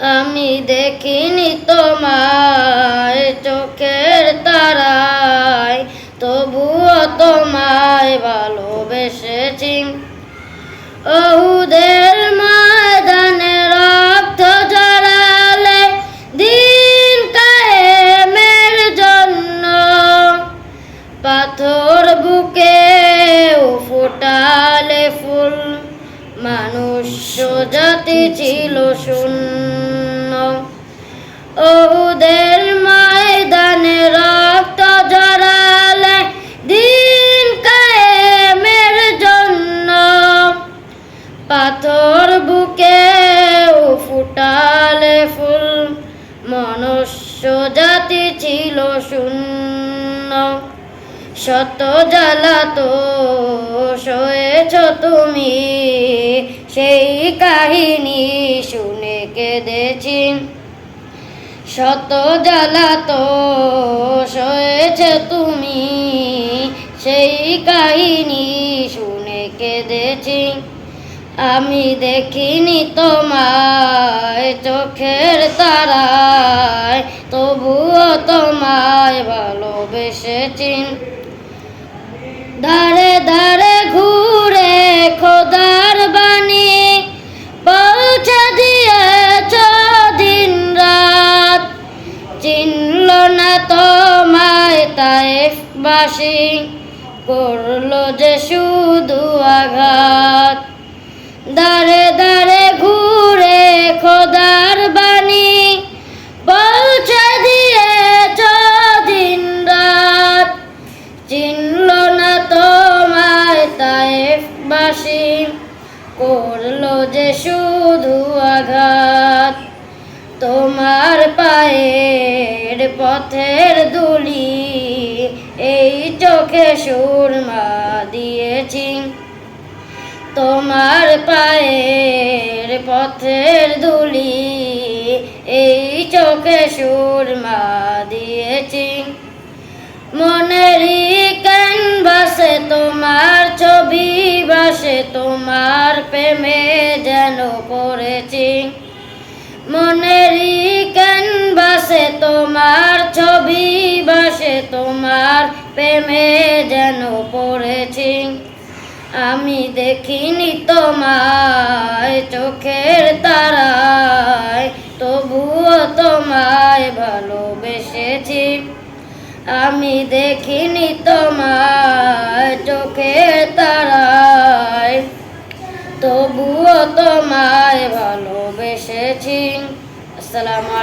আমি দেখিনি তোমায় চোখের তারায়, তবুও তোমায় ভালোবেসেছি। ওহুদের ময়দানে রক্ত জড়ালে দিন কায়েমের জন্য, পাথর বুকে ফোটালে ফুল, মানুষ জাতি ছিল শূন্য। ওদের ময়দানে রক্ত জড়ালে দিন কায়েমের জন্য। পাথর বুকে ফুটালে ফুল, মনুষ্য জাতি ছিল শূন্য। শত জ্বালা তো সয়েছ তুমি। কাহিনী শুনে কেঁদেছি। শত জ্বালা তো সয়েছ তুমি, সেই কাহিনী শুনে কেঁদেছি। আমি দেখিনি তোমায় চোখের তারায়, তবুও তোমায় ভালোবেসেছি। ধারে ধারে ঘুরে খোদার চিনল না তোমায় বাসি করল যে শুধু আঘাত। দারে দারে ঘুরে খোদার বাণী পৌঁছে দিয়েছ দিন রাত। চিনল না তোমায় বাসি করল যে শুধু আঘাত। তোমার পায়ের পথের দুলি এই চোখে সুরমা দিয়েছি। তোমার পায়ের পথের দুলি এই চোখে সুরমা দিয়েছি। মনেরই ক্যানভাসে তোমার ছবি বাসে, তোমার প্রেমে যেন পড়েছি। মনেরই ক্যানভাসে তোমার ছবি ভাসে তোমার প্রেমে যেন পড়েছি। আমি দেখিনি তোমায় চোখের তারায়, তবুও তোমায় ভালোবেসেছি। আমি দেখিনি তোমায় চোখের তারায়, তবুও তোমায় ভালোবেসেছি। আসসালামু